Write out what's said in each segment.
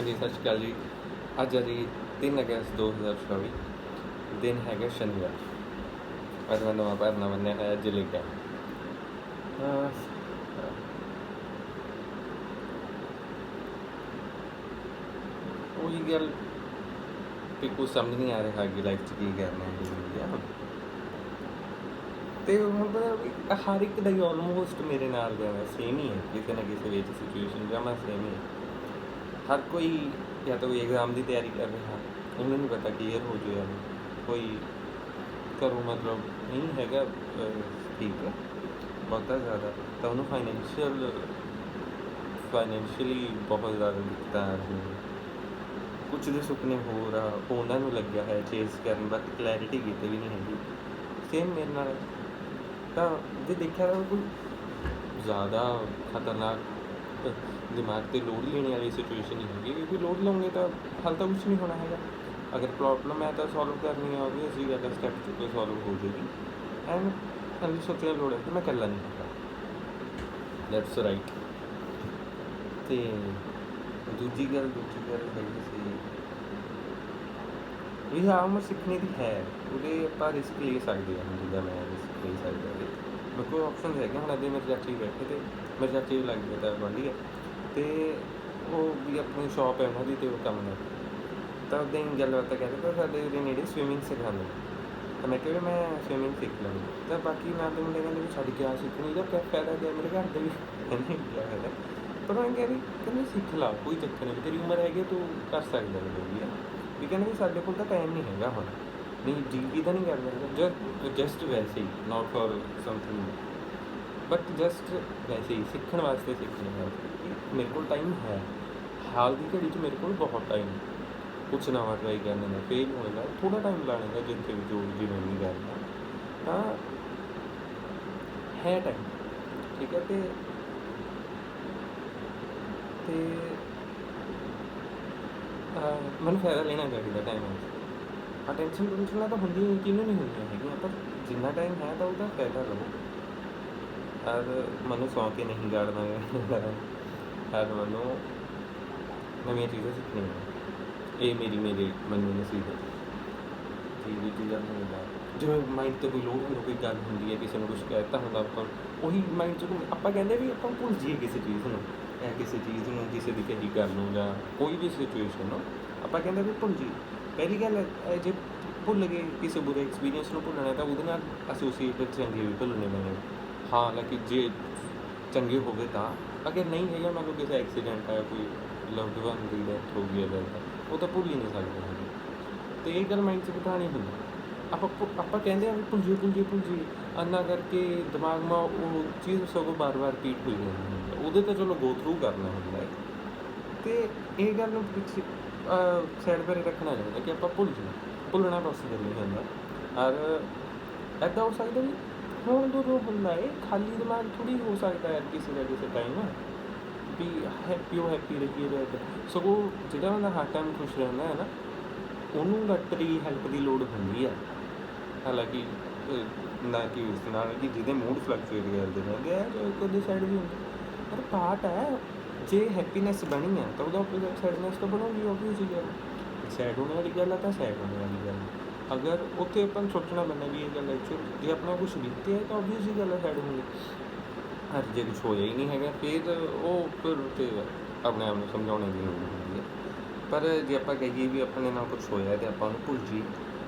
ਹਾਂਜੀ, ਸਤਿ ਸ਼੍ਰੀ ਅਕਾਲ ਜੀ। ਅੱਜ ਹੈ ਜੀ 3 ਅਗਸਤ 2024 ਦਿਨ ਹੈਗਾ ਸ਼ਨੀਵਾਰ। ਅੱਜ ਮੈਂ ਨਵਾਂ ਭਰਨਾ ਬੰਨਿਆ ਹੈ ਅੱਜ ਲੈ ਉਹੀ ਗੱਲ ਕਿ ਕੁਝ ਸਮਝ ਨਹੀਂ ਆ ਰਿਹਾ ਕਿ ਲਾਈਫ 'ਚ ਕੀ ਕਰਨਾ ਹੈ ਤੇ ਹੁਣ ਪਤਾ ਹਰ ਇੱਕ ਦਾ ਹੀ ਆਲਮੋਸਟ ਮੇਰੇ ਨਾਲ ਦਾ ਸੇਮ ਹੀ ਹੈ। ਕਿਸੇ ਨਾ ਕਿਸੇ ਵਿੱਚ ਸਿਚੁਏਸ਼ਨ ਜਮਾ ਸੇਮ ਹੀ ਹੈ। ਹਰ ਕੋਈ ਜਾਂ ਤਾਂ ਕੋਈ ਐਗਜ਼ਾਮ ਦੀ ਤਿਆਰੀ ਕਰ ਰਿਹਾ, ਉਹਨੂੰ ਨਹੀਂ ਪਤਾ ਕਲੀਅਰ ਹੋ ਜਾਏ ਕੋਈ ਕਰੋ ਮਤਲਬ ਨਹੀਂ ਹੈਗਾ ਠੀਕ ਹੈ, ਬਹੁਤਾ ਜ਼ਿਆਦਾ। ਤਾਂ ਉਹਨੂੰ ਫਾਈਨੈਂਸ਼ੀਅਲ ਫਾਈਨੈਂਸ਼ੀਅਲੀ ਬਹੁਤ ਜ਼ਿਆਦਾ ਦਿੱਕਤਾਂ ਆ ਰਹੀਆਂ ਕੁਝ ਦੇ ਸੁਪਨੇ ਹੋ ਰਹਾ ਉਹਨਾਂ ਨੂੰ ਲੱਗਿਆ ਹੈ ਚੇਸ ਕਰਨ ਬਟ ਕਲੈਰਿਟੀ ਕਿਤੇ ਵੀ ਨਹੀਂ ਹੈਗੀ। ਸੇਮ ਮੇਰੇ ਨਾਲ। ਤਾਂ ਜੇ ਦੇਖਿਆ ਤਾਂ ਕੋਈ ਜ਼ਿਆਦਾ ਖਤਰਨਾਕ ਦਿਮਾਗ ਤੇ ਲੋਡ ਲੈਣ ਵਾਲੀ ਸਿਚੁਏਸ਼ਨ ਨਹੀਂ ਹੈਗੀ, ਕਿਉਂਕਿ ਲੋਡ ਲਓਗੇ ਤਾਂ ਹੱਲ ਤਾਂ ਕੁਝ ਨਹੀਂ ਹੋਣਾ ਹੈਗਾ। ਅਗਰ ਪ੍ਰੋਬਲਮ ਹੈ ਤਾਂ ਸੋਲਵ ਕਰਨੀ ਹੈ ਆਬਵੀਅਸਲੀ ਅਸੀਂ ਹੈ ਸਟੈਪ ਚੁੱਕੇ ਸੋਲਵ ਹੋ ਜਾਏਗੀ। ਐਂਡ ਹਾਲੇ ਸੋਚਣ ਲੋੜ ਹੈ ਕਿ ਮੈਂ ਇਕੱਲਾ ਨਹੀਂ ਹੈਗਾ। ਦੈਟਸ ਰਾਈਟ ਤੇ ਦੂਜੀ ਗੱਲ ਦੂਜੀ ਗੱਲ ਹੈਗੀ ਸੀ। ਇਹ ਹਾਂ ਉਮਰ ਸਿੱਖਣੇ ਦੀ ਹੈ, ਉਹਦੇ ਆਪਾਂ ਰਿਸਕ ਲੈ ਸਕਦੇ ਹਾਂ, ਜਿੱਦਾਂ ਮੈਂ ਰਿਸਕ ਲੈ ਸਕਦਾ ਹਾਂ। ਮੇਰੇ ਕੋਲ ਆਪਸ਼ਨ ਹੈਗੇ ਹੁਣ ਅੱਗੇ ਮੇਰੇ ਚਾਚੀ ਬੈਠੇ ਤੇ ਮੇਰੇ ਚਾਚੀ ਵੀ ਲੱਗ ਗਿਆ ਤਾਂ ਗੁਆਂਢੀ ਹੈ ਤੇ ਉਹ ਵੀ ਆਪਣੀ ਸ਼ਾਪ ਹੈ ਉਹਨਾਂ ਦੀ ਤੇ ਉਹ ਕੰਮ ਕਰ ਤਾਂ ਉਹਦੇ ਹੀ ਗੱਲ ਬਾਤ ਤਾਂ ਸਾਡੇ ਦੇ ਨੇੜੇ ਸਵਿਮਿੰਗ ਸਿਖਾਉਂਦੇ ਤਾਂ ਮੈਂ ਕਿਹਾ ਵੀ ਮੈਂ ਸਵਿਮਿੰਗ ਸਿੱਖ ਲਵਾਂਗੀ। ਤਾਂ ਬਾਕੀ ਮੈਂ ਤਾਂ ਮੁੰਡੇ ਕਹਿੰਦੇ ਵੀ ਛੱਡ ਕੇ ਆ ਸਿੱਖਣੀ ਦਾ ਕਿਆ ਫਾਇਦਾ ਗਿਆ ਮੇਰੇ ਘਰ ਦੇ ਵੀ ਕਹਿੰਦੇ ਕਿਆ ਫਾਇਦਾ। ਪਰ ਮੈਂ ਕਿਹਾ ਕਹਿੰਦੇ ਸਿੱਖ ਲਾ ਕੋਈ ਚੱਕਰ ਨਹੀਂ ਤੇਰੀ ਉਮਰ ਹੈਗੀ ਹੈ, ਤੂੰ ਕਰ ਸਕਦਾ ਹੈ ਵੀ ਕਹਿੰਦੇ ਵੀ ਸਾਡੇ ਕੋਲ ਤਾਂ ਟਾਈਮ ਨਹੀਂ ਹੈਗਾ ਹੁਣ। ਨਹੀਂ ਜੀ ਤਾਂ ਨਹੀਂ ਕਰਦਾ ਜਸਟ ਜਸਟ ਵੈਸੇ ਹੀ not for something but just ਵੈਸੇ ਹੀ, ਸਿੱਖਣ ਵਾਸਤੇ ਸਿੱਖਣ ਵਾਸਤੇ ਮੇਰੇ ਕੋਲ ਟਾਈਮ ਹੈ। ਹਾਲ ਦੀ ਘੜੀ 'ਚ ਮੇਰੇ ਕੋਲ ਬਹੁਤ ਟਾਈਮ ਕੁਛ ਨਵਾਂ ਟਰਾਈ ਕਰਨੇ ਦਾ ਫੇਲ ਹੋਣੇ ਦਾ ਥੋੜਾ ਟਾਈਮ ਲਾਣੇ ਦਾ ਜਿੱਥੇ ਵੀ ਜੋ ਵੀ ਮੈਂ ਨਹੀਂ ਕਰਦਾ ਤਾਂ ਹੈ ਟਾਈਮ ਠੀਕ ਹੈ? ਤੇ ਤੇ, ਅਹ, ਮੈਨੂੰ ਫਾਇਦਾ ਲੈਣਾ ਚਾਹੀਦਾ ਟਾਈਮ ਵਿੱਚ ਅਟੈਂਸ਼ਨ ਟੈਂਸ਼ਨਾਂ ਤਾਂ ਹੁੰਦੀਆਂ ਹੀ ਕਿਹਨੂੰ ਨਹੀਂ ਹੁੰਦੀਆਂ ਹੈਗੀਆਂ, ਪਰ ਜਿੰਨਾ ਟਾਈਮ ਹੈ ਤਾਂ ਉਹਦਾ ਫਾਇਦਾ ਲਵੋ। ਔਰ ਮੈਨੂੰ ਸੌਂ ਕੇ ਨਹੀਂ ਗਾੜਨਾ। ਹੈ ਔਰ ਮੈਨੂੰ ਨਵੀਆਂ ਚੀਜ਼ਾਂ ਸਿੱਖਣੀਆਂ। ਇਹ ਮੇਰੀ ਮੇਰੀ, ਮੈਨੂੰ ਨਸੀਹਤ ਜੀ ਜੀ ਚੀਜ਼ਾਂ ਨੂੰ ਮਿਲਦਾ ਜਿਵੇਂ ਮਾਈਂਡ ਤੇ ਕੋਈ ਲੋਡ ਹੁੰਦਾ, ਕੋਈ ਗੱਲ ਹੁੰਦੀ ਹੈ, ਕਿਸੇ ਨੂੰ ਕੁਝ ਕਹਿਤਾ ਹੁੰਦਾ ਆਪਾਂ ਉਹੀ ਮਾਈਂਡ ਚ ਘੁੰਮ- ਆਪਾਂ ਕਹਿੰਦੇ ਵੀ ਆਪਾਂ ਭੁੱਲ ਜਾਈਏ ਕਿਸੇ ਚੀਜ਼ ਨੂੰ। ਇਹ ਕਿਸੇ ਚੀਜ਼ ਨੂੰ, ਕਿਸੇ ਦੀ ਕਹੀ ਗੱਲ ਨੂੰ ਜਾਂ ਕੋਈ ਵੀ ਸਿਚੁਏਸ਼ਨ ਨੂੰ, ਆਪਾਂ ਕਹਿੰਦੇ ਵੀ ਭੁੱਲ ਜਾਈਏ। ਪਹਿਲੀ ਗੱਲ ਹੈ, ਜੇ ਭੁੱਲ ਗਏ ਕਿਸੇ ਬੁਰੇ ਐਕਸਪੀਰੀਅੰਸ ਨੂੰ ਭੁੱਲਣਾ ਹੈ ਤਾਂ ਉਹਦੇ ਨਾਲ ਐਸੋਸੀਏਟਡ ਚੰਗੇ ਵੀ ਭੁੱਲਣੇ ਹਾਂ ਹਾਲਾਂਕਿ ਜੇ ਚੰਗੇ ਹੋਵੇ ਤਾਂ। ਅਗਰ ਨਹੀਂ ਹੈਗਾ ਮੰਨ ਲਓ ਕਿਸੇ ਐਕਸੀਡੈਂਟ ਆਇਆ ਕੋਈ ਲਵਡ ਵਨ ਦੀ ਡੈਥ ਹੋ ਗਈ ਹੈ ਉਹ ਤਾਂ ਭੁੱਲ ਹੀ ਨਹੀਂ ਸਕਦੇ ਹੈਗੇ। ਤੇ ਇਹ ਗੱਲ ਮਾਈਂਡ 'ਚ ਬਿਠਾਣੀ ਹੁੰਦੀ ਆਪਾਂ ਭੁ- ਆਪਾਂ ਕਹਿੰਦੇ ਆ ਵੀ ਭੁੱਲ ਜੀ ਭੁੱਲ ਜੀ ਅੰਨਾ ਕਰਕੇ ਦਿਮਾਗ ਮਾ ਉਹ ਚੀਜ਼ ਸਗੋਂ ਬਾਰ-ਬਾਰ ਰਿਪੀਟ ਹੋਈ ਜਾਂਦੀ ਹੈ। ਉਹਦੇ ਤਾਂ ਚਲੋ ਗੋ ਥਰੂ ਕਰਨਾ ਹੁੰਦਾ ਹੈ। ਤੇ ਇਹ ਗੱਲ ਨੂੰ ਪਿੱਛੇ ਸਾਈਡ 'ਤੇ ਰੱਖਣਾ ਚਾਹੀਦਾ ਕਿ ਆਪਾਂ ਭੁੱਲ ਜੀ ਭੁੱਲਣਾ ਪੋਸੀਬਲ ਨਹੀਂ ਹੁੰਦਾ। ਔਰ ਐਦਾਂ ਹੋ ਸਕਦਾ ਵੀ ਹੁਣ ਜਦੋਂ ਹੁੰਦਾ ਹੈ ਖਾਲੀ ਦਿਮਾਗ ਥੋੜੀ ਹੋ ਸਕਦਾ ਹੈ ਕਿਸੇ ਦਾ ਕਿਸੇ ਟਾਈਮ ਵੀ ਹੈਪੀ ਹੋ ਹੈਪੀ ਰਹੀਏ ਰਹਿ ਸਗੋਂ ਜਿਹੜਾ ਬੰਦਾ ਹਰ ਟਾਈਮ ਖੁਸ਼ ਰਹਿੰਦਾ ਹੈ ਨਾ, ਉਹਨੂੰ ਡਾਕਟਰੀ ਹੈਲਪ ਦੀ ਲੋੜ ਹੁੰਦੀ ਹੈ ਹਾਲਾਂਕਿ ਨਾ ਕਿ ਉਸ ਨਾਲ ਕਿ ਜਿਹਦੇ ਮੂਡ ਫਲਕਚੁਏਟ ਕਰਦੇ ਰਹਿੰਦੇ ਆ ਜੋ ਇੱਕ ਉਹਦੀ ਸਾਈਡ ਵੀ ਹੁੰਦੀ। ਪਰ ਪਾਰਟ ਹੈ ਜੇ ਹੈਪੀਨੈਸ ਬਣੀ ਹੈ ਤਾਂ ਉਹਦਾ ਆਪੋਜ਼ਿਟ ਸੈਡਨੈਸ ਤਾਂ ਬਣੂਗੀ ਆਬਵੀਅਸਲੀ ਗੱਲ ਸੈਡ ਹੋਣ ਵਾਲੀ ਗੱਲ ਆ ਤਾਂ ਸੈਡ ਹੋਣ ਵਾਲੀ ਗੱਲ ਹੈ। ਅਗਰ ਉੱਥੇ ਆਪਾਂ ਨੂੰ ਸੋਚਣਾ ਪੈਂਦਾ ਵੀ ਇਹ ਗੱਲ ਐਕਚੁਅਲ ਜੇ ਆਪਣਾ ਕੁਝ ਬੀਤੇ ਹੈ ਤਾਂ ਆਬਵੀਅਸਲੀ ਗੱਲ ਹੈ ਸੈਡ ਹੋਣੀ ਅੱਜ ਜੇ ਕੁਝ ਹੋਇਆ ਹੀ ਨਹੀਂ ਹੈਗਾ, ਫਿਰ ਉਹ ਫਿਰ ਤੇ ਆਪਣੇ ਆਪ ਨੂੰ ਸਮਝਾਉਣੇ ਦੀ ਲੋੜ ਹੁੰਦੀ ਹੈ ਪਰ ਜੇ ਆਪਾਂ ਕਹੀਏ ਵੀ ਆਪਣੇ ਨਾਲ ਕੁਝ ਹੋਇਆ ਤੇ ਆਪਾਂ ਉਹਨੂੰ ਭੁੱਲ ਜੀ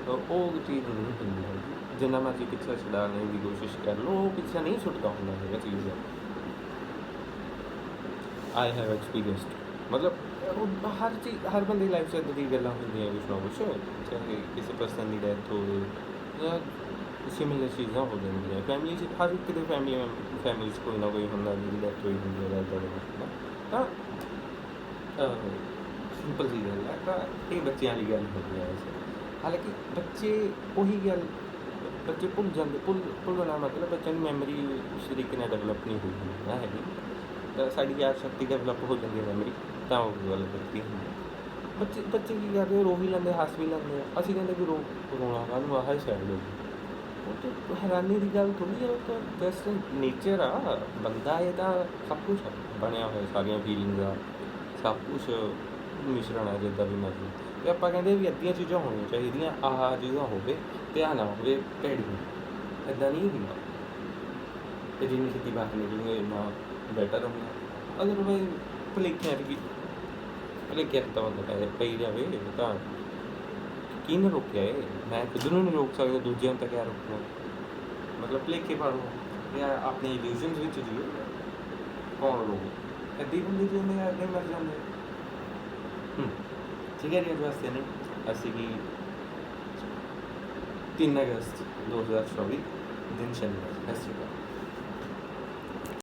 ਉਹ ਚੀਜ਼ ਨਹੀਂ ਹੁੰਦੀ ਹੈਗੀ। ਜਿੰਨਾ ਮਰਜ਼ੀ ਪਿੱਛਾ ਛਡਾਉਣ ਦੀ ਕੋਸ਼ਿਸ਼ ਕਰ ਲਓ, ਉਹ ਪਿੱਛਾ ਨਹੀਂ ਛੁੱਟਦਾ ਹੁੰਦਾ ਹੈਗਾ ਚੀਜ਼ ਦਾ। ਆਈ ਹੈਵ ਐਕਸਪੀਰੀਅੰਸਡ ਮਤਲਬ ਉਹ ਹਰ ਚੀਜ਼ ਹਰ ਬੰਦੇ ਦੀ ਲਾਈਫ 'ਚ ਇੱਦਾਂ ਦੀ ਗੱਲਾਂ ਹੁੰਦੀਆਂ ਕੁਛ ਨਾ ਕੁਛ ਚਾਹੇ ਕਿਸੇ ਪਰਸਨ ਦੀ ਡੈਥ ਹੋਵੇ ਜਾਂ ਸਿਮਿਲਰ ਚੀਜ਼ਾਂ ਹੋ ਜਾਂਦੀਆਂ ਫੈਮਿਲੀ 'ਚ ਹਰ ਇੱਕ ਦੇ ਫੈਮਿਲੀ ਫੈਮਿਲੀ 'ਚ ਕੋਈ ਨਾ ਕੋਈ ਹੁੰਦਾ ਜਿਹਦੀ ਡੈਥ ਹੋਈ ਹੁੰਦੀ ਹੈ ਇੱਦਾਂ ਦਾ ਤਾਂ ਸਿੰਪਲ ਜੀ ਗੱਲ ਹੈ ਤਾਂ ਇਹ ਬੱਚਿਆਂ ਦੀ ਗੱਲ ਹੁੰਦੀ ਹੈ ਹਾਲਾਂਕਿ ਬੱਚੇ ਉਹੀ ਗੱਲ ਬੱਚੇ ਭੁੱਲ ਜਾਂਦੇ ਭੁੱਲ ਭੁੱਲਣਾ ਮਤਲਬ ਬੱਚਿਆਂ ਦੀ ਮੈਮਰੀ ਉਸ ਤਰੀਕੇ ਨਾਲ ਡਿਵੈਲਪ ਨਹੀਂ ਹੋਈ ਹੁੰਦੀ ਨਾ ਹੈਗੀ ਤਾਂ ਸਾਡੀ ਯਾਦ ਸ਼ਕਤੀ ਡਿਵੈਲਪ ਹੋ ਜਾਂਦੀ ਹੈ ਮੈਮਰੀ ਤਾਂ ਉਹ ਗੱਲ ਕਰਦੀ ਹੁੰਦੀ ਹੈ। ਬੱਚੇ ਬੱਚੇ ਕੀ ਕਰਦੇ ਰੋ ਵੀ ਲੈਂਦੇ, ਹੱਸ ਵੀ ਲੈਂਦੇ ਆ। ਅਸੀਂ ਕਹਿੰਦੇ ਵੀ ਰੋ, ਰੋਣਾ ਕਾਹਨੂੰ ਆਹ ਹੀ ਹੋ ਗਈ ਉਹ ਤਾਂ ਹੈਰਾਨੀ ਦੀ ਗੱਲ ਥੋੜੀ ਹੈ ਉਹ ਤਾਂ ਜਸਟ ਨੇਚਰ ਆ, ਬੰਦਾ ਇਹ ਤਾਂ ਸਭ ਕੁਝ ਬਣਿਆ ਹੋਇਆ, ਸਾਰੀਆਂ ਫੀਲਿੰਗਸ ਆ, ਸਭ ਕੁਝ ਮਿਸ਼ਰਣ ਹੈ ਜਿੱਦਾਂ ਵੀ ਮਰਜ਼ੀ। ਤੇ ਆਪਾਂ ਕਹਿੰਦੇ ਵੀ ਅੱਧੀਆਂ ਚੀਜ਼ਾਂ ਹੋਣੀਆਂ ਚਾਹੀਦੀਆਂ, ਆਹ ਚੀਜ਼ਾਂ ਹੋਵੇ, ਤੇ ਆਹ ਨਾ ਹੋਵੇ, ਭੈੜੀ ਇਦਾਂ ਨਹੀਂ ਹੁੰਦਾ। ਤੇ ਜਿੰਨੀ ਛੇਤੀ ਬਾਹਰ ਨਿਕਲੂਗੇ ਇੰਨਾ ਬੈਟਰ ਹੁੰਦਾ ਅਦਰਵਾਈਜ਼ ਭਲੇਖਿਆਂ ਦੀ ਭਲੇਖਿਆਂ 'ਚ ਤਾਂ ਬੰਦਾ ਪੈ ਪਈ ਜਾਵੇ ਤਾਂ ਕਿਹਨੇ ਰੋਕਿਆ ਏ ਮੈਂ ਖੁਦ ਨੂੰ ਨਹੀਂ ਰੋਕ ਸਕਦਾ, ਦੂਜਿਆਂ ਤੱਕ ਤਾਂ ਰੋਕਣਾ ਮਤਲਬ ਭਲੇਖੇ ਪਾੜੋ ਜਾਂ ਆਪਣੇ ਇਲੂਜ਼ਨਸ ਵਿੱਚ ਜੀਓ। ਕੌਣ ਰੋਕ? ਅੱਧੀ ਬੰਦੇ ਜਿਉਂਦੇ ਅੱਗੇ ਮਰ ਜਾਂਦੇ। ਹੂੰ। ਠੀਕ ਹੈ ਜੀ, ਅੱਜ ਵਾਸਤੇ ਨਹੀਂ। ਅਸੀਂ ਕੀ 3 ਅਗਸਤ 2024 ਦਿਨ ਸ਼ਨੀਵਾਰ। ਸਤਿ ਸ਼੍ਰੀ ਅਕਾਲ।